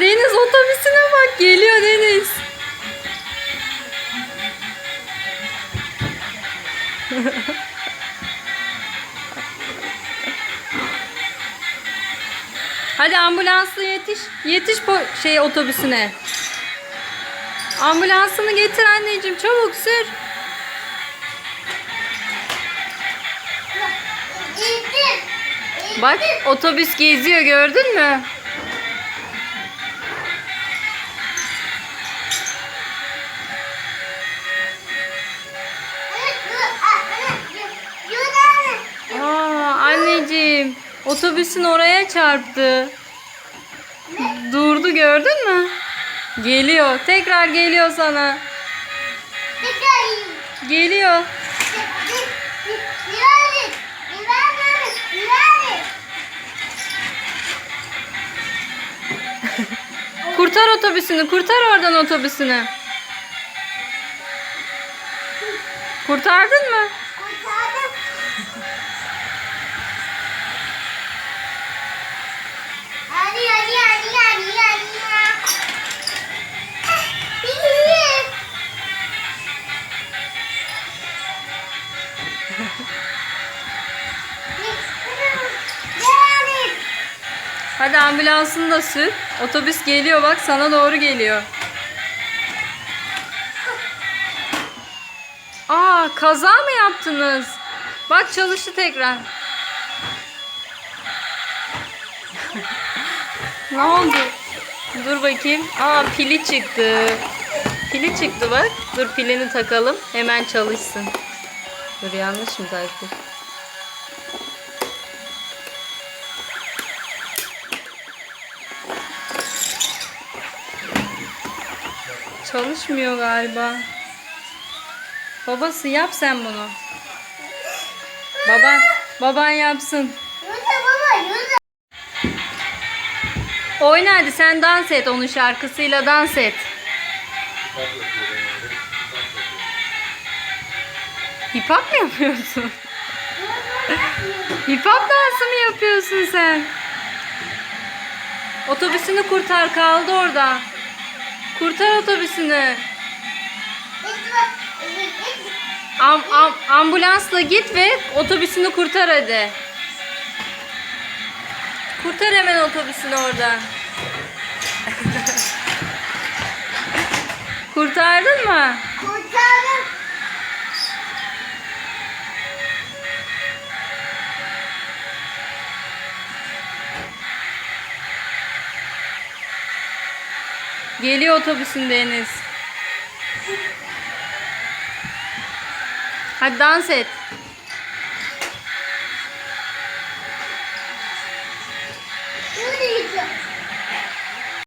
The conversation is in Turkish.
Deniz otobüsüne bak geliyor Deniz. Hadi ambulansla yetiş. Yetiş po- şey otobüsüne. Ambulansını getir anneciğim çabuk sür. Bak otobüs geziyor gördün mü? Otobüsün oraya çarptı. Durdu gördün mü? Geliyor. Tekrar geliyor sana. Geliyor. Kurtar otobüsünü. Kurtar oradan otobüsünü. Kurtardın mı? Hadi Hadi ambulansını da sür. Otobüs geliyor bak sana doğru geliyor. Aa kaza mı yaptınız? Bak çalıştı tekrar. ne oldu? Dur bakayım. Aa pili çıktı. Pili çıktı bak. Dur pilini takalım. Hemen çalışsın. Dur yanlış mı taktık? Çalışmıyor galiba. Babası yap sen bunu. Baban, baban yapsın. Oyna hadi sen dans et onun şarkısıyla dans et. Hip hop mu yapıyorsun? Hip hop dansı mı yapıyorsun sen? Otobüsünü kurtar kaldı orada. Kurtar otobüsünü. Am, am, ambulansla git ve otobüsünü kurtar hadi. Kurtar hemen otobüsünü oradan. Kurtardın mı? Kurtardım. Geliyor otobüsün Deniz. Hadi dans et.